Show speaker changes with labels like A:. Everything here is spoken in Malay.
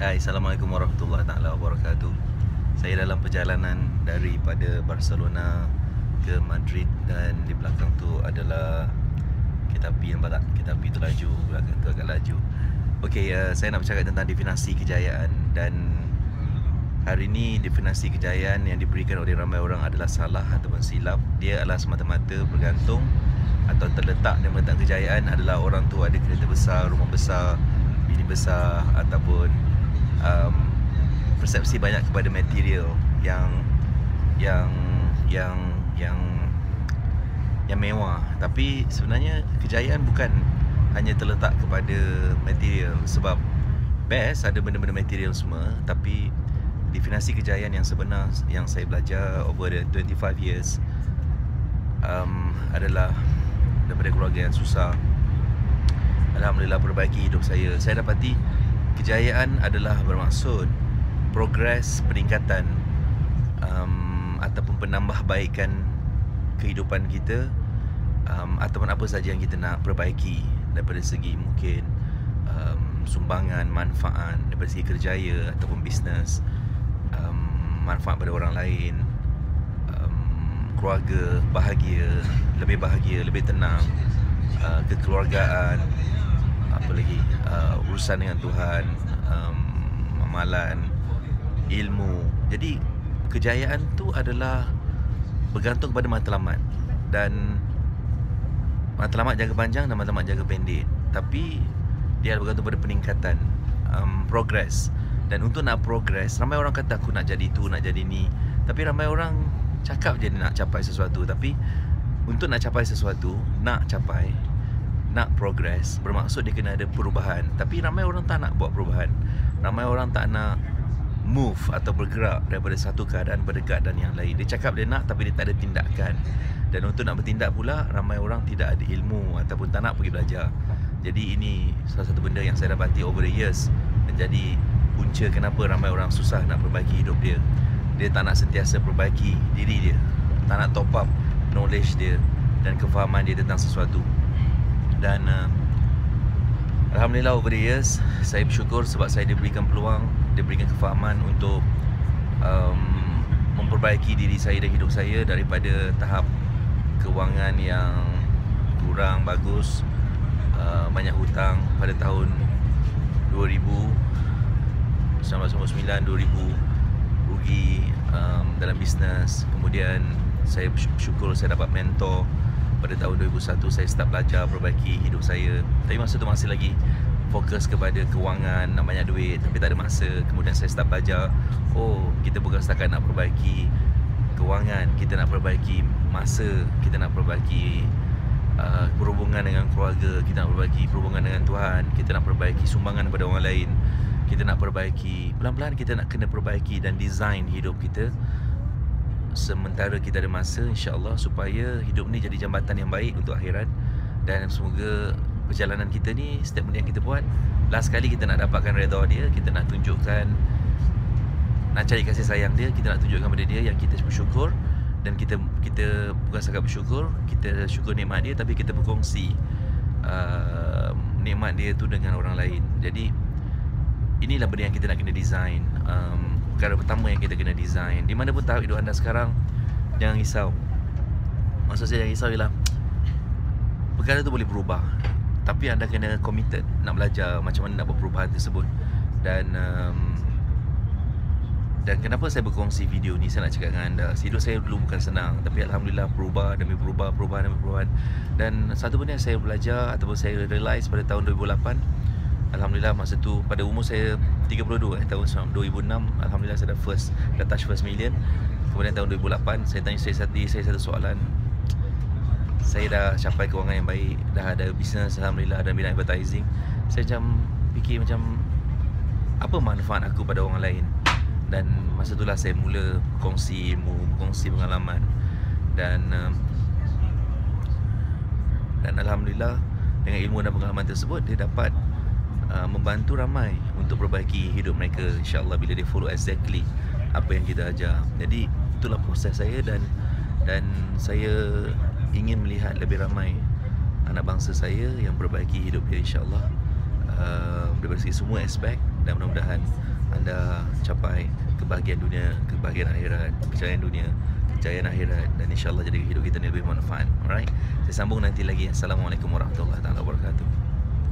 A: Hai, Assalamualaikum warahmatullahi taala wabarakatuh. Saya dalam perjalanan daripada Barcelona ke Madrid dan di belakang tu adalah kereta api nampak tak? Kereta api tu laju, belakang tu agak laju. Okey, uh, saya nak bercakap tentang definasi kejayaan dan hari ini definisi kejayaan yang diberikan oleh ramai orang adalah salah ataupun silap. Dia adalah semata-mata bergantung atau terletak dan meletak kejayaan adalah orang tu ada kereta besar, rumah besar, bini besar ataupun um, persepsi banyak kepada material yang yang yang yang yang mewah. Tapi sebenarnya kejayaan bukan hanya terletak kepada material. Sebab best ada benda-benda material semua tapi definisi kejayaan yang sebenar yang saya belajar over the 25 years um, adalah daripada keluarga yang susah. Alhamdulillah perbaiki hidup saya. Saya dapati kejayaan adalah bermaksud progres peningkatan um, ataupun penambahbaikan kehidupan kita um, ataupun apa saja yang kita nak perbaiki daripada segi mungkin um, sumbangan manfaat daripada segi kerjaya ataupun bisnes um, manfaat pada orang lain um, keluarga bahagia lebih bahagia lebih tenang uh, kekeluargaan urusan dengan Tuhan um, amalan ilmu. Jadi kejayaan tu adalah bergantung kepada matlamat dan matlamat jangka panjang dan matlamat jangka pendek. Tapi dia bergantung pada peningkatan um, progress. Dan untuk nak progress ramai orang kata aku nak jadi tu nak jadi ni. Tapi ramai orang cakap je nak capai sesuatu. Tapi untuk nak capai sesuatu nak capai nak progress bermaksud dia kena ada perubahan. Tapi ramai orang tak nak buat perubahan. Ramai orang tak nak move atau bergerak daripada satu keadaan pada keadaan yang lain. Dia cakap dia nak tapi dia tak ada tindakan. Dan untuk nak bertindak pula ramai orang tidak ada ilmu ataupun tak nak pergi belajar. Jadi ini salah satu benda yang saya dapati over the years. Menjadi punca kenapa ramai orang susah nak perbaiki hidup dia. Dia tak nak sentiasa perbaiki diri dia. Tak nak top up knowledge dia dan kefahaman dia tentang sesuatu dan uh, Alhamdulillah over the years saya bersyukur sebab saya diberikan peluang diberikan kefahaman untuk um, memperbaiki diri saya dan hidup saya daripada tahap kewangan yang kurang bagus uh, banyak hutang pada tahun 2000 1999 2000 rugi um, dalam bisnes. Kemudian saya bersyukur saya dapat mentor pada tahun 2001 saya start belajar perbaiki hidup saya. Tapi masa tu masih lagi fokus kepada kewangan nak banyak duit tapi tak ada masa. Kemudian saya start belajar oh kita bukan setakat nak perbaiki kewangan kita nak perbaiki masa kita nak perbaiki uh, perhubungan dengan keluarga kita nak perbaiki perhubungan dengan Tuhan kita nak perbaiki sumbangan kepada orang lain kita nak perbaiki pelan-pelan kita nak kena perbaiki dan design hidup kita sementara kita ada masa insya-Allah supaya hidup ni jadi jambatan yang baik untuk akhirat. Dan semoga perjalanan kita ni setiap benda yang kita buat last kali kita nak dapatkan redha dia kita nak tunjukkan nak cari kasih sayang dia kita nak tunjukkan pada dia yang kita bersyukur. Dan kita kita bukan sekadar bersyukur kita syukur nikmat dia tapi kita berkongsi uh, nikmat dia tu dengan orang lain. Jadi inilah benda yang kita nak kena design. Um, perkara pertama yang kita kena design. Di mana pun tahap hidup anda sekarang Jangan risau. Maksud saya jangan risau ialah Perkara tu boleh berubah. Tapi anda kena committed Nak belajar macam mana nak buat perubahan tersebut. Dan um, Dan kenapa saya berkongsi video ni Saya nak cakap dengan anda. Hidup saya dulu bukan senang. Tapi Alhamdulillah berubah demi berubah Perubahan demi perubahan Dan satu benda yang saya belajar Ataupun saya realise pada tahun 2008 Alhamdulillah masa tu pada umur saya 32 eh tahun 2006 alhamdulillah saya dah first dah touch first million. Kemudian tahun 2008 saya tanya saya satu saya satu soalan. Saya dah capai kewangan yang baik, dah ada bisnes alhamdulillah dan bidang advertising. Saya macam fikir macam apa manfaat aku pada orang lain. Dan masa itulah saya mula kongsi ilmu, kongsi pengalaman dan uh, dan alhamdulillah dengan ilmu dan pengalaman tersebut dia dapat uh, membantu ramai untuk perbaiki hidup mereka insyaallah bila dia follow exactly apa yang kita ajar. Jadi itulah proses saya dan dan saya ingin melihat lebih ramai anak bangsa saya yang perbaiki hidup dia insyaallah uh, daripada segi semua aspek dan mudah-mudahan anda capai kebahagiaan dunia, kebahagiaan akhirat, kejayaan dunia, kejayaan akhirat dan insyaAllah jadi hidup kita ni lebih manfaat. Alright? Saya sambung nanti lagi. Assalamualaikum warahmatullahi wabarakatuh.